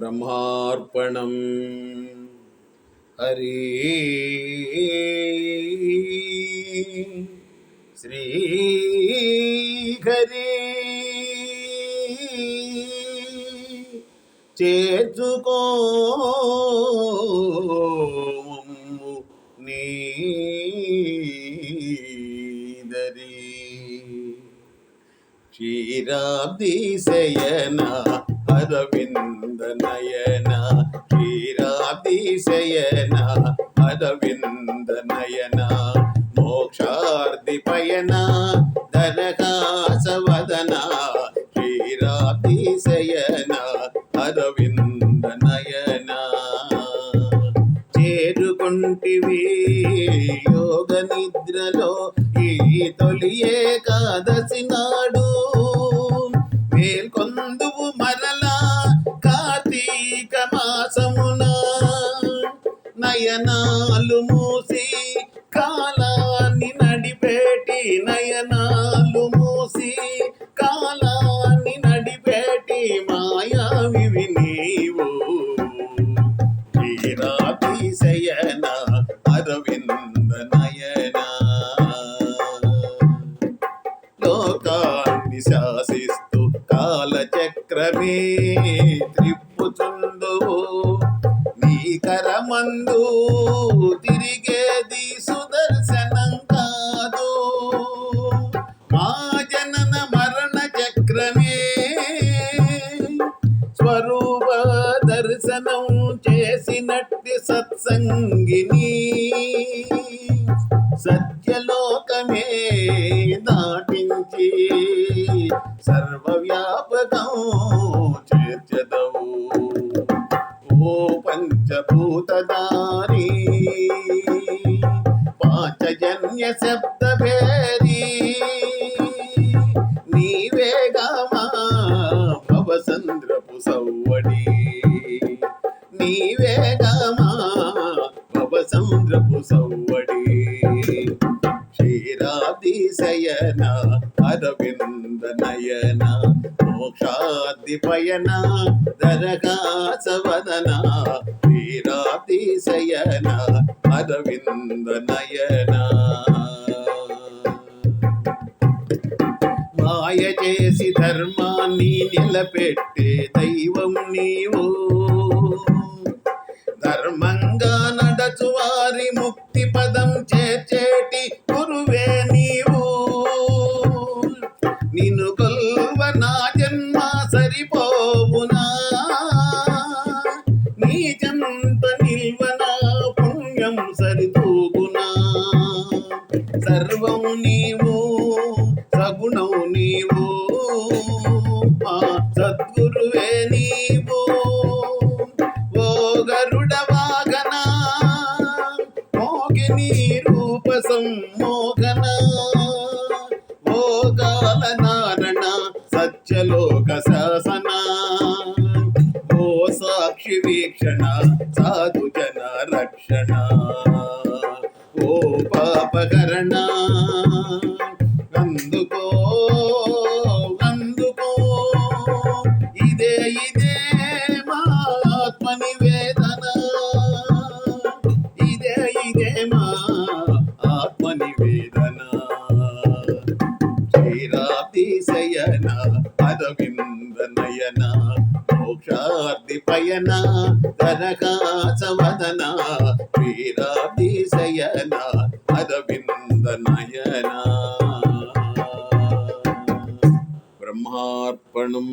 బ్రహ్మార్పణం. హరి శ్రీ హరి చేర్చుకో నీదరి క్షీరాబ్దిశయన అరవింద నయన క్షీరాతిశయన అరవింద నయన మోక్షార్ది పయన ధనకాసవదన క్షీరాతిశయన అరవింద నయన చేరుకుంటివి యోగ నిద్రలో ఈ తొలి ఏకాదశి నాడు. మేల్కొందువు మరలా మాసమున నయనాలు మూసి కాలాన్ని నడిపేటి నయనాలు మూసి కాలాన్ని నడిపేటి మాయా వివి నీవు శ్రీరాతిశయన అరవింద నయన. లోకాన్ని శాసిస్తూ కాలచక్రమే త్రిపు త్రిప్పుచుందువు నీ కరమందు తిరిగేది సుదర్శనం కాదు. మా జనన మరణ చక్రమే స్వరూప దర్శనం చేసినట్టి సత్సంగిని. సత్యలోకమే దాటించి సర్వవ్యాపక ఓ పంచభూతదారి పాంచజన్య శబ్ద భేరీ నీవేగమా భవసంద్రపు సౌవడి. నీవేగమా భవసంద్రపు సౌవడి. క్షీరాదిశయన అరవింద నయన మోక్షాది పయన దరగాసవదన వీరాతిశయన అరవింద నయన మాయ చేసి ధర్మాన్ని నిలబెట్టే దైవం నీవు. ధర్మంగా నడచు వారి ముక్తి పదం చేర్చే సర్వం నీవు సగుణం నీవు మా సద్గురువే నీవు. ఓ గరుడ వాగన మోగిని రూప సంమోగన ఓ కాల నారణ సత్యలోక శాసన ఓ సాక్షి వీక్షణ సాధు జన రక్షణ. అపహరణ అందుకో అందుకో. ఇదే ఇదే మా ఆత్మ నివేదన ఇదే ఇదే మా ఆత్మ నివేదన శ్రీరాతిశయన అరవింద నయన మోక్షార్ది పయన దరకాసవదన శ్రీరాతిశయన అరవింద నయన బ్రహ్మార్పణం